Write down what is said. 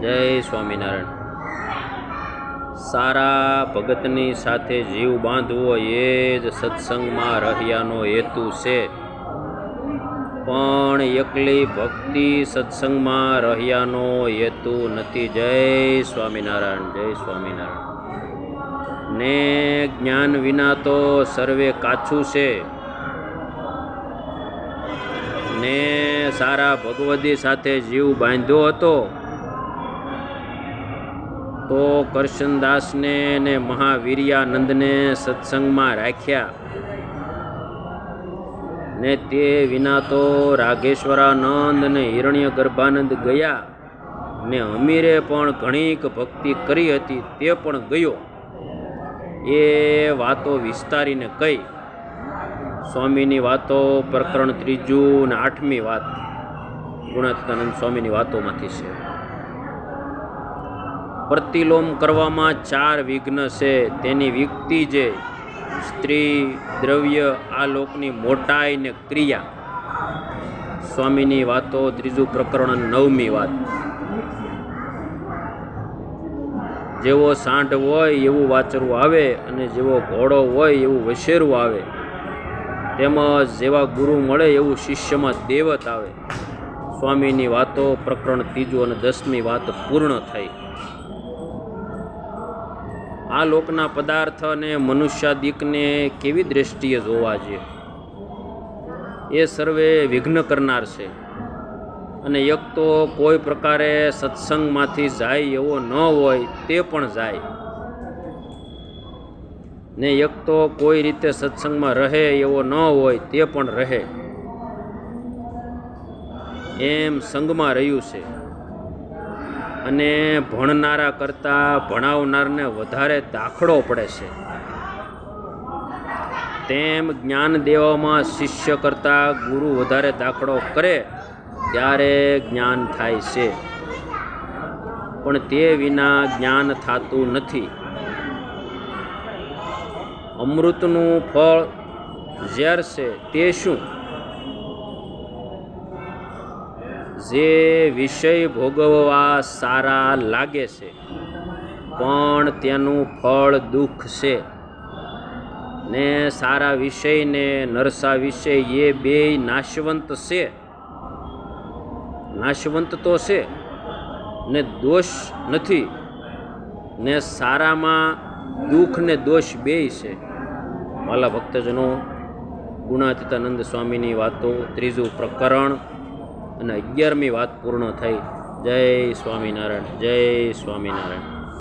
જય સ્વામિનારાયણ. સારા ભગતની સાથે જીવ બાંધવો એ જ સત્સંગમાં રહ્યાનો હેતુ છે. પણ એકલી ભક્તિ સત્સંગમાં રહ્યાનો હેતુ નથી. જય સ્વામિનારાયણ જય સ્વામિનારાયણ. ને જ્ઞાન વિના તો સર્વે કાચું છે. ને સારા ભગવદી સાથે જીવ બાંધ્યો હતો. તો કરશનદાસને ને મહાવીર્યાનંદને સત્સંગમાં રાખ્યા. ને તે વિના તો રાઘેશ્વરાનંદ ને હિરણ્ય ગર્ભાનંદ ગયા. ને અમીરે પણ ઘણીક ભક્તિ કરી હતી, તે પણ ગયો. એ વાતો વિસ્તારીને કહી. સ્વામીની વાતો પ્રકરણ ત્રીજું ને આઠમી વાત. ગુણાતીતાનંદ સ્વામીની વાતોમાંથી છે. પ્રતિલોમ કરવામાં ચાર વિઘ્ન છે. તેની વ્યક્તિ જે સ્ત્રી દ્રવ્ય આ લોકની મોટાઈ ને ક્રિયા. સ્વામીની વાતો ત્રીજું પ્રકરણ નવમી વાત. જેવો સાંઠ હોય એવું વાચરું આવે અને જેવો ઘોડો હોય એવું વશેરું આવે. તેમજ જેવા ગુરુ મળે એવું શિષ્યમાં દેવત આવે. સ્વામીની વાતો પ્રકરણ ત્રીજું અને દસમી વાત પૂર્ણ થઈ. આ લોકના પદાર્થ અને મનુષ્યાદિકને કેવી દ્રષ્ટિએ જોવા જોઈએ એ સર્વે વિઘ્ન કરનાર છે. અને એક તો કોઈ પ્રકારે સત્સંગમાંથી જાય એવો ન હોય તે પણ જાય. ને એક તો કોઈ રીતે સત્સંગમાં રહે એવો ન હોય તે પણ રહે. એમ સંગમાં રહ્યું છે. અને ભણનારા કરતાં ભણાવનારને વધારે દાખલો પડે છે. તેમ જ્ઞાન દેવામાં શિષ્ય કરતાં ગુરુ વધારે દાખલો કરે ત્યારે જ્ઞાન થાય છે. પણ તે વિના જ્ઞાન થતું નથી. અમૃતનું ફળ ઝેર છે તે શું? જે વિષય ભોગવવા સારા લાગે છે, પણ તેનું ફળ દુઃખ છે. ને સારા વિષય ને નરસા વિષય એ બે નાશવંત છે. નાશવંત તો છે, ને દોષ નથી. ને સારામાં દુઃખ ને દોષ બેય છે. માલા ભક્તજનો, ગુણાતીતાનંદ સ્વામીની વાતો ત્રીજું પ્રકરણ અને અગિયારમી વાત પૂર્ણ થઈ. જય સ્વામિનારાયણ જય સ્વામિનારાયણ.